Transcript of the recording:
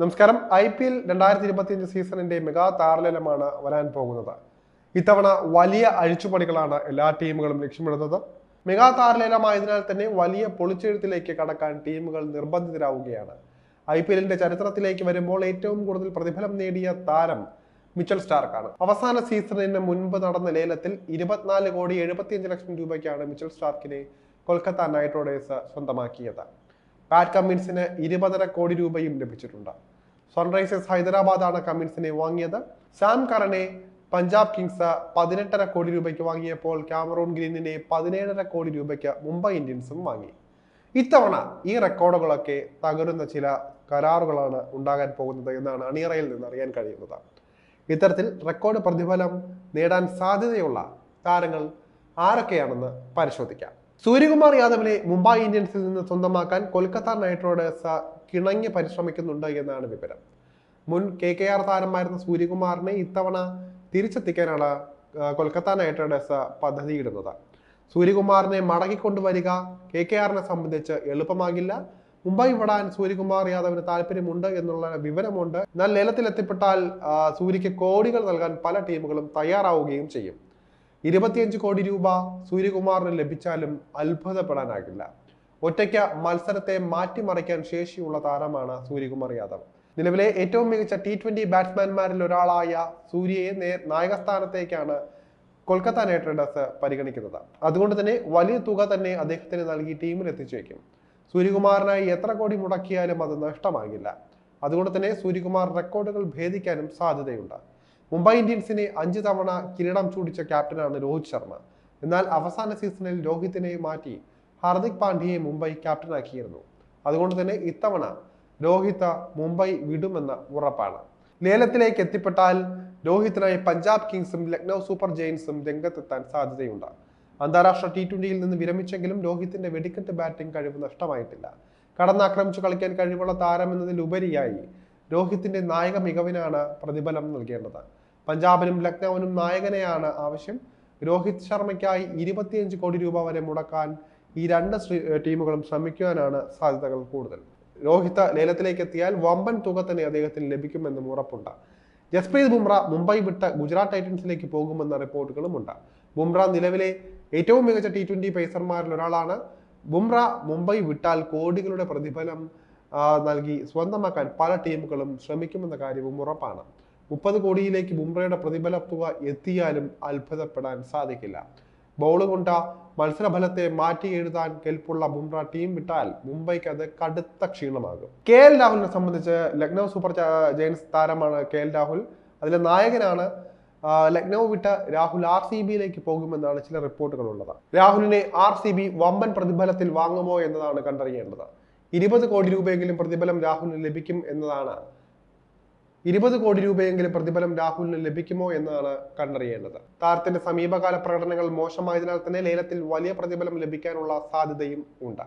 നമസ്കാരം. I P L രണ്ടായിരത്തി ഇരുപത്തിയഞ്ച് സീസണിന്റെ മെഗാ താരലേലമാണ് വരാൻ പോകുന്നത്. ഇത്തവണ വലിയ അഴിച്ചുപണികളാണ് എല്ലാ ടീമുകളും ലക്ഷ്യമിടുന്നത്. മെഗാ താരലേലമായതിനാൽ തന്നെ വലിയ പൊളിച്ചെഴുത്തിലേക്ക് കടക്കാൻ ടീമുകൾ നിർബന്ധിതരാവുകയാണ്. ഐ പി എല്ലിന്റെ ചരിത്രത്തിലേക്ക് വരുമ്പോൾ ഏറ്റവും കൂടുതൽ പ്രതിഫലം നേടിയ താരം മിച്ചൽ സ്റ്റാർക്കാണ്. അവസാന സീസണിന് മുൻപ് നടന്ന ലേലത്തിൽ ഇരുപത്തിനാല് കോടി എഴുപത്തിയഞ്ച് ലക്ഷം രൂപയ്ക്കാണ് മിച്ചൽ സ്റ്റാർക്കിനെ കൊൽക്കത്ത നൈറ്റ് റൈഡേഴ്സ് സ്വന്തമാക്കിയത്. പാറ്റ് കമ്മിൻസിന് ഇരുപതര കോടി രൂപയും ലഭിച്ചിട്ടുണ്ട്. സൺറൈസേഴ്സ് ഹൈദരാബാദാണ് കമ്മിൻസിനെ വാങ്ങിയത്. സാം കറനെ പഞ്ചാബ് കിങ്സ് പതിനെട്ടര കോടി രൂപയ്ക്ക് വാങ്ങിയപ്പോൾ ക്യാമറൂൺ ഗ്രീനിനെ പതിനേഴര കോടി രൂപയ്ക്ക് മുംബൈ ഇന്ത്യൻസും വാങ്ങി. ഇത്തവണ ഈ റെക്കോർഡുകളൊക്കെ തകരുന്ന ചില കരാറുകളാണ് ഉണ്ടാകാൻ പോകുന്നത് എന്നാണ് അണിയറയിൽ നിന്ന് അറിയാൻ കഴിയുന്നത്. ഇത്തരത്തിൽ റെക്കോർഡ് പ്രതിഫലം നേടാൻ സാധ്യതയുള്ള താരങ്ങൾ ആരൊക്കെയാണെന്ന് പരിശോധിക്കാം. സൂര്യകുമാർ യാദവിനെ മുംബൈ ഇന്ത്യൻസിൽ നിന്ന് സ്വന്തമാക്കാൻ കൊൽക്കത്ത നൈറ്റ് റൈഡേഴ്സ് കിണങ്ങി പരിശ്രമിക്കുന്നുണ്ട് എന്നാണ് വിവരം. മുൻ കെ കെ ആർ താരമായിരുന്ന സൂര്യകുമാറിനെ ഇത്തവണ തിരിച്ചെത്തിക്കാനാണ് കൊൽക്കത്ത നൈറ്റ് റൈഡേഴ്സ് പദ്ധതിയിടുന്നത്. സൂര്യകുമാറിനെ മടങ്ങിക്കൊണ്ടുവരിക കെ കെ ആറിനെ സംബന്ധിച്ച് എളുപ്പമാകില്ല. മുംബൈ വിടാൻ സൂര്യകുമാർ യാദവിന് താല്പര്യമുണ്ട് എന്നുള്ള വിവരമുണ്ട്. എന്നാൽ ലേലത്തിൽ എത്തിപ്പെട്ടാൽ സൂര്യക്ക് കോടികൾ നൽകാൻ പല ടീമുകളും തയ്യാറാവുകയും ചെയ്യും. ഇരുപത്തിയഞ്ച് കോടി രൂപ സൂര്യകുമാറിന് ലഭിച്ചാലും അത്ഭുതപ്പെടാനാകില്ല. ഒറ്റയ്ക്ക് മത്സരത്തെ മാറ്റിമറിക്കാൻ ശേഷിയുള്ള താരമാണ് സൂര്യകുമാർ യാദവ്. നിലവിലെ ഏറ്റവും മികച്ച ടി ട്വന്റി ബാറ്റ്സ്മാൻമാരിൽ ഒരാളായ സൂര്യയെ നേ നായകസ്ഥാനത്തേക്കാണ് കൊൽക്കത്ത നൈറ്റ് റൈഡേഴ്സ് പരിഗണിക്കുന്നത്. അതുകൊണ്ട് തന്നെ വലിയ തുക തന്നെ അദ്ദേഹത്തിന് നൽകി ടീമിൽ എത്തിച്ചേക്കും. സൂര്യകുമാറിനായി എത്ര കോടി മുടക്കിയാലും അത് നഷ്ടമാകില്ല. അതുകൊണ്ട് തന്നെ സൂര്യകുമാർ റെക്കോർഡുകൾ ഭേദിക്കാനും സാധ്യതയുണ്ട്. മുംബൈ ഇന്ത്യൻസിനെ അഞ്ച് തവണ കിരീടം ചൂടിച്ച ക്യാപ്റ്റനാണ് രോഹിത് ശർമ്മ. എന്നാൽ അവസാന സീസണിൽ രോഹിത്തിനെ മാറ്റി ഹാർദിക് പാണ്ഡ്യയെ മുംബൈ ക്യാപ്റ്റനാക്കിയിരുന്നു. അതുകൊണ്ട് തന്നെ ഇത്തവണ രോഹിത് മുംബൈ വിടുമെന്ന ഉറപ്പാണ്. ലേലത്തിലേക്ക് എത്തിപ്പെട്ടാൽ രോഹിത്തിനായി പഞ്ചാബ് കിങ്സും ലക്നൗ സൂപ്പർ ജയൻസും രംഗത്തെത്താൻ സാധ്യതയുണ്ട്. അന്താരാഷ്ട്ര ടി ട്വന്റിയിൽ നിന്ന് വിരമിച്ചെങ്കിലും രോഹിത്തിന്റെ വെടിക്കെട്ട് ബാറ്റിംഗ് കഴിവ് നഷ്ടമായിട്ടില്ല. കടന്നാക്രമിച്ചു കളിക്കാൻ കഴിവുള്ള താരം എന്നതിലുപരിയായി രോഹിത്തിന്റെ നായക മികവിനാണ് പ്രതിഫലം നൽകേണ്ടത്. പഞ്ചാബിനും ലക്നൌവിനും നായകനെയാണ് ആവശ്യം. രോഹിത് ശർമ്മയ്ക്കായി ഇരുപത്തിയഞ്ച് കോടി രൂപ വരെ മുടക്കാൻ ഈ രണ്ട് ടീമുകളും ശ്രമിക്കുവാനാണ് സാധ്യതകൾ കൂടുതൽ. രോഹിത് ലേലത്തിലേക്ക് എത്തിയാൽ വമ്പൻ തുക തന്നെ അദ്ദേഹത്തിന് ലഭിക്കുമെന്നും ഉറപ്പുണ്ട്. ജസ്പ്രീത് ബുംറ മുംബൈ വിട്ട് ഗുജറാത്ത് ടൈറ്റൻസിലേക്ക് പോകുമെന്ന റിപ്പോർട്ടുകളുമുണ്ട് ബുംറ നിലവിലെ ഏറ്റവും മികച്ച ടി ട്വന്റി പേസർമാരിൽ ഒരാളാണ്. ബുംറ മുംബൈ വിട്ടാൽ കോടികളുടെ പ്രതിഫലം നൽകി സ്വന്തമാക്കാൻ പല ടീമുകളും ശ്രമിക്കുമെന്ന കാര്യവും ഉറപ്പാണ്. മുപ്പത് കോടിയിലേക്ക് ബുംറയുടെ പ്രതിഫല തുക എത്തിയാലും അത്ഭുതപ്പെടാൻ സാധിക്കില്ല. ബൗൾ കൊണ്ട മത്സരഫലത്തെ മാറ്റി എഴുതാൻ കെൽപ്പുള്ള ബുംറ ടീം വിട്ടാൽ മുംബൈക്ക് അത് കടുത്ത ക്ഷീണമാകും. കെ എൽ രാഹുലിനെ സംബന്ധിച്ച് ലക്നൗ സൂപ്പർ ജയൻസ് താരമാണ് കെ എൽ രാഹുൽ. അതിലെ നായകനാണ് ലക്നൗ വിട്ട രാഹുൽ ആർ സി ബിയിലേക്ക് പോകുമെന്നാണ് ചില റിപ്പോർട്ടുകൾ ഉള്ളത് രാഹുലിനെ ആർ സി ബി വമ്പൻ പ്രതിഫലത്തിൽ വാങ്ങുമോ എന്നതാണ് കണ്ടറിയേണ്ടത്. ഇരുപത് കോടി രൂപയെങ്കിലും പ്രതിഫലം രാഹുലിന് ലഭിക്കും എന്നതാണ് ഇരുപത് കോടി രൂപയെങ്കിലും പ്രതിഫലം രാഹുലിന് ലഭിക്കുമോ എന്നാണ് കണ്ടറിയേണ്ടത്. താരത്തിന്റെ സമീപകാല പ്രകടനങ്ങൾ മോശമായതിനാൽ തന്നെ ലേലത്തിൽ വലിയ പ്രതിഫലം ലഭിക്കാനുള്ള സാധ്യതയും ഉണ്ട്.